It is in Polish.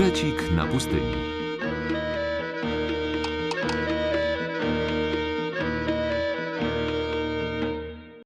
Krecik na pustyni.